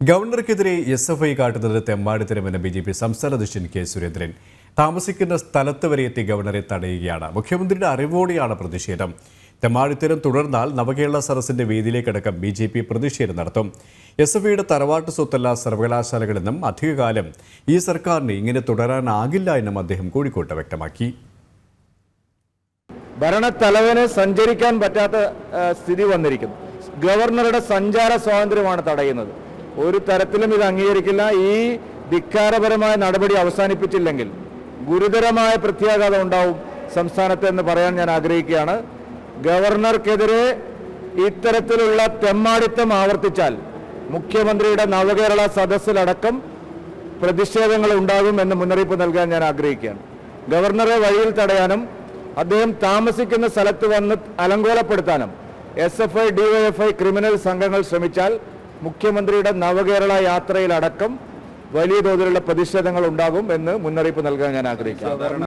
ഗവർണർക്കെതിരെ S F I കാട്ടുന്നത് തെമ്മാടിത്തരമെന്ന് ബി ജെ പി സംസ്ഥാന അധ്യക്ഷൻ കെ സുരേന്ദ്രൻ. താമസിക്കുന്ന സ്ഥലത്ത് വരെ എത്തി ഗവർണറെ തടയുകയാണ്. മുഖ്യമന്ത്രിയുടെ അറിവോടെയാണ് പ്രതിഷേധം. തെമ്മാടിത്തരം തുടർന്നാൽ നവകേരള സദസ്സിന്റെ വേദിയിലേക്കടക്കം ബി ജെ പി പ്രതിഷേധം നടത്തും. എസ് എഫ് ഐയുടെ തറവാട്ട് സ്വത്തല്ല സർവകലാശാലകളെന്നും അധികകാലം ഈ സർക്കാരിന് ഇങ്ങനെ തുടരാനാകില്ല എന്നും അദ്ദേഹം കോഴിക്കോട്ട് വ്യക്തമാക്കി. ഭരണത്തലവന് സഞ്ചരിക്കാൻ പറ്റാത്ത സ്ഥിതി വന്നിരിക്കുന്നു. ഗവർണറുടെ സഞ്ചാര സ്വാതന്ത്ര്യമാണ് തടയുന്നത്. ഒരു തരത്തിലും ഇത് അംഗീകരിക്കില്ല. ഈ ധിക്കാരപരമായ നടപടി അവസാനിപ്പിച്ചില്ലെങ്കിൽ ഗുരുതരമായ പ്രത്യാഘാതം ഉണ്ടാവും സംസ്ഥാനത്ത് എന്ന് പറയാൻ ഞാൻ ആഗ്രഹിക്കുകയാണ്. ഗവർണർക്കെതിരെ ഇത്തരത്തിലുള്ള തെമ്മാടിത്തം ആവർത്തിച്ചാൽ മുഖ്യമന്ത്രിയുടെ നവകേരള സദസ്സിലടക്കം പ്രതിഷേധങ്ങൾ ഉണ്ടാകും എന്ന് മുന്നറിയിപ്പ് നൽകാൻ ഞാൻ ആഗ്രഹിക്കുകയാണ്. ഗവർണറെ വഴിയിൽ തടയാനും അദ്ദേഹം താമസിക്കുന്ന സ്ഥലത്ത് വന്ന് അലങ്കോലപ്പെടുത്താനും S F I DYFI criminal സംഘങ്ങൾ ശ്രമിച്ചാൽ മുഖ്യമന്ത്രിയുടെ നവകേരള യാത്രയിലടക്കം വലിയ തോതിലുള്ള പ്രതിഷേധങ്ങൾ ഉണ്ടാകും എന്ന് മുന്നറിയിപ്പ് നൽകാൻ ഞാൻ ആഗ്രഹിക്കുന്നു.